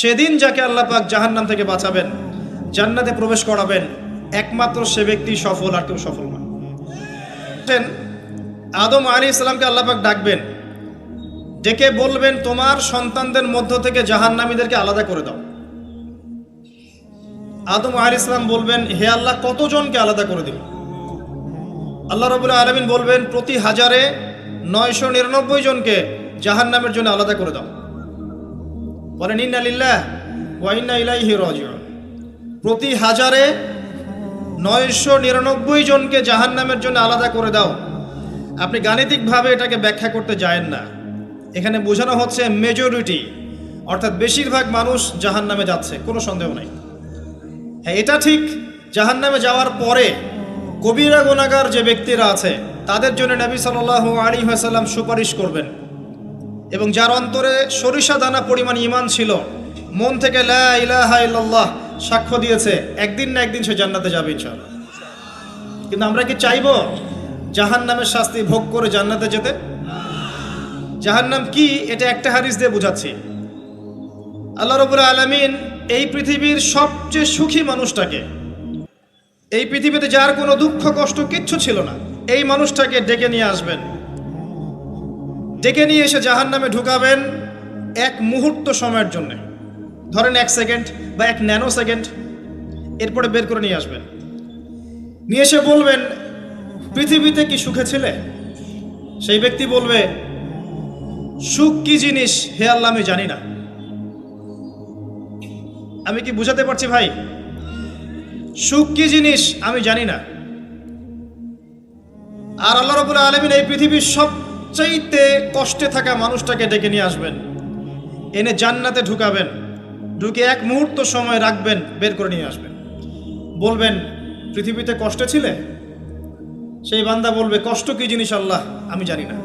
সেদিন যাকে আল্লাহ পাক জাহান্নাম থেকে বাঁচাবেন, জান্নাতে প্রবেশ করাবেন, একমাত্র সে ব্যক্তি সফল আর কেউ সফল নয়। আদম আলী ইসলামকে আল্লাহ পাক ডাকবেন, ডেকে বলবেন, তোমার সন্তানদের মধ্য থেকে জাহান্নামীদেরকে আলাদা করে দাও। আদম আলী ইসলাম বলবেন, হে আল্লাহ, কতজনকে আলাদা করে দিব? আল্লাহ রবুল্লা আলমিন বলবেন, প্রতি হাজারে নয়শো নিরানব্বই জনকে জাহান্নামের জন্য আলাদা করে দাও। বলেন, ইন্না লিল্লাহ ওয়া ইন্না ইলাইহি রাজিউন। প্রতি হাজারে নয়শো নিরানব্বই জনকে জাহান্নামের জন্য আলাদা করে দাও। আপনি গাণিতিকভাবে এটাকে ব্যাখ্যা করতে যায়েন না। এখানে বোঝানো হচ্ছে মেজরিটি অর্থাৎ বেশিরভাগ মানুষ জাহান্নামে যাচ্ছে, কোনো সন্দেহ নাই। হ্যাঁ এটা ঠিক, জাহান্নামে যাওয়ার পরে কবিরা গুণাগার যে ব্যক্তিরা আছে, তাদের জন্য নবী সাল আলী হাসাল্লাম সুপারিশ করবেন। এবং যার অন্তরে সরিষা দানা পরিমাণ ইমান ছিল, মন থেকে লা ইলাহা ইল্লাল্লাহ সাক্ষ্য দিয়েছে, একদিন না একদিন সে জান্নাতে যাবে ইনশাআল্লাহ। কিন্তু আমরা কি চাইব জাহান নামের শাস্তি ভোগ করে জান্নাতে যেতে? জাহান্নাম কি? এটা একটা হারিস দিয়ে বুঝাচ্ছি। আল্লাহ রবুল আলমিন এই পৃথিবীর সবচেয়ে সুখী মানুষটাকে, এই পৃথিবীতে যার কোনো দুঃখ, কষ্ট কিচ্ছু ছিল না, এই মানুষটাকে ডেকে নিয়ে আসবেন। ডেকে নিয়ে এসে জাহান নামে ঢুকাবেন এক মুহূর্ত সময়ের জন্য। ধরেন এক সেকেন্ড বা এক ন্যানো সেকেন্ড এরপরে বের করে নিয়ে আসবেন। নিয়ে এসে বলবেন, পৃথিবীতে কি সুখে ছিলে? সেই ব্যক্তি বলবে, সুখ কি জিনিস হে আল্লাহ আমি জানি না। আমি কি বুঝাতে পারছি ভাই? সুখ কি জিনিস আমি জানি না। আর আল্লাহ রবুল্লা আলমিন এই পৃথিবীর সবচাইতে কষ্টে থাকা মানুষটাকে ডেকে নিয়ে আসবেন। এনে জান্নাতে ঢুকাবেন। ঢুকে এক মুহূর্ত সময় রাখবেন, বের করে নিয়ে আসবেন। বলবেন, পৃথিবীতে কষ্টে ছিলে? সেই বান্দা বলবে, কষ্ট কি জিনিস আল্লাহ? আমি জানি না।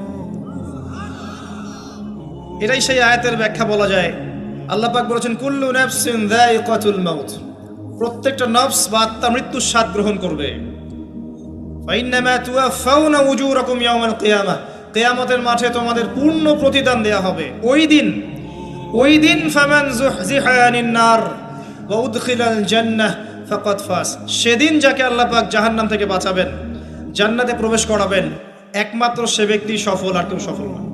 এটাই সেই আয়াতের ব্যাখ্যা বলা যায়। আল্লাহ পাক বলেছেন, কুল্লু নাফসিন যায়িকাতুল মাউত। প্রত্যেকটা নফস বা আত্মা মৃত্যুর স্বাদ গ্রহণ করবে। ফাইন্নামা তুওয়াফাউনা উজুরাকুম ইয়াওমাল কিয়ামাহ কিয়ামতের মাঠে তোমাদের পূর্ণ প্রতিদান দেয়া হবে। ওই দিন ওই দিন সেদিন যাকে আল্লাহ পাক জাহান্নাম থেকে বাঁচাবেন, জান্নাতে প্রবেশ করাবেন, একমাত্র সে ব্যক্তি সফল আর কেউ সফল নয়।